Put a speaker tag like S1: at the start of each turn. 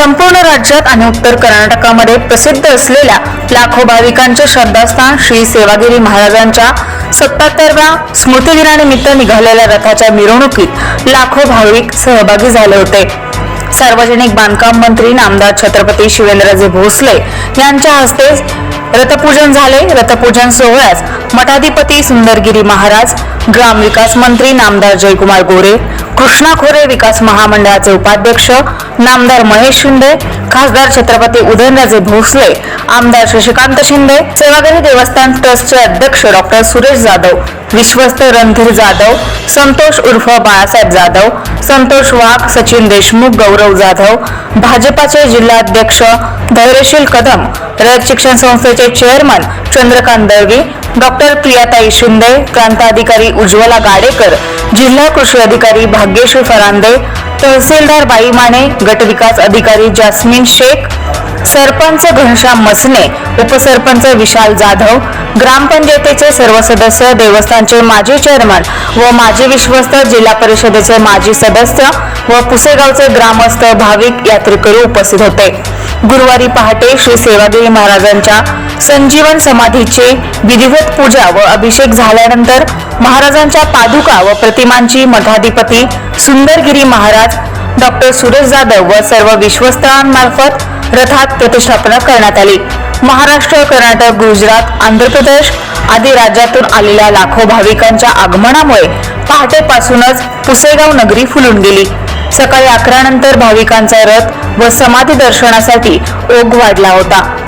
S1: संपूर्ण राज्यात आणि उत्तर कर्नाटकामध्ये प्रसिद्ध असलेल्या लाखो भाविकांचे श्रद्धास्थान श्री सेवागिरी महाराजांच्या सत्याहत्तरव्या स्मृतिदिनानिमित्त निघालेल्या रथाच्या मिरवणुकीत लाखो भाविक सहभागी झाले होते. सार्वजनिक बांधकाम मंत्री नामदार छत्रपती शिवेंद्रजी भोसले यांच्या हस्ते रथपूजन झाले रथपूजन सोहळ्यास मठाधिपती सुंदरगिरी महाराज ग्रामविकास मंत्री नामदार जयकुमार गोरे कृष्णा खोरे विकास महामंडळाचे उपाध्यक्ष नामदार महेश शिंदे खासदार छत्रपती उदयनराजे भोसले आमदार शशिकांत शिंदे सेवागिरी देवस्थान ट्रस्टचे अध्यक्ष डॉक्टर सुरेश जाधव विश्वस्त रणधीर जाधव संतोष उर्फ बाळासाहेब जाधव संतोष वाघ सचिन देशमुख गौरव जाधव भाजपाचे जिल्हाध्यक्ष धैर्यशील कदम रयत शिक्षण संस्थेचे चेअरमन चंद्रकांत दळवी डॉक्टर प्रियाताई शिंदे प्रांताधिकारी उज्ज्वला गाडेकर जिल्हा कृषी अधिकारी भाग्यश्री फरांदे तहसीलदार बाई माने गटविकास अधिकारी जास्मिन शेख सरपंच घनश्याम मसने उपसरपंच विशाल जाधव ग्रामपंचायतीचे सर्व सदस्य देवस्थानचे माजी चेअरमन व माजी विश्वस्त जिल्हा परिषदेचे माजी सदस्य व पुसेगावचे ग्रामस्थ भाविक यात्रेकरू उपस्थित होते. गुरुवारी पहाटे श्री सेवागिरी महाराजांच्या संजीवन समाधीचे विधिवत पूजा व अभिषेक झाल्यानंतर महाराजांच्या पादुका व प्रतिमांची मठाधिपती सुंदरगिरी महाराज डॉक्टर सुरेश जाधव व सर्व विश्वस्तरांमार्फत रथात प्रतिष्ठापना करण्यात आली. महाराष्ट्र कर्नाटक गुजरात आंध्र प्रदेश आदी राज्यातून आलेल्या लाखो भाविकांच्या आगमनामुळे पहाटेपासूनच पुसेगाव नगरी फुलून गेली. सकाळी अकरा नंतर भाविकांचा रथ व समाधी दर्शनासाठी ओघ वाढला होता.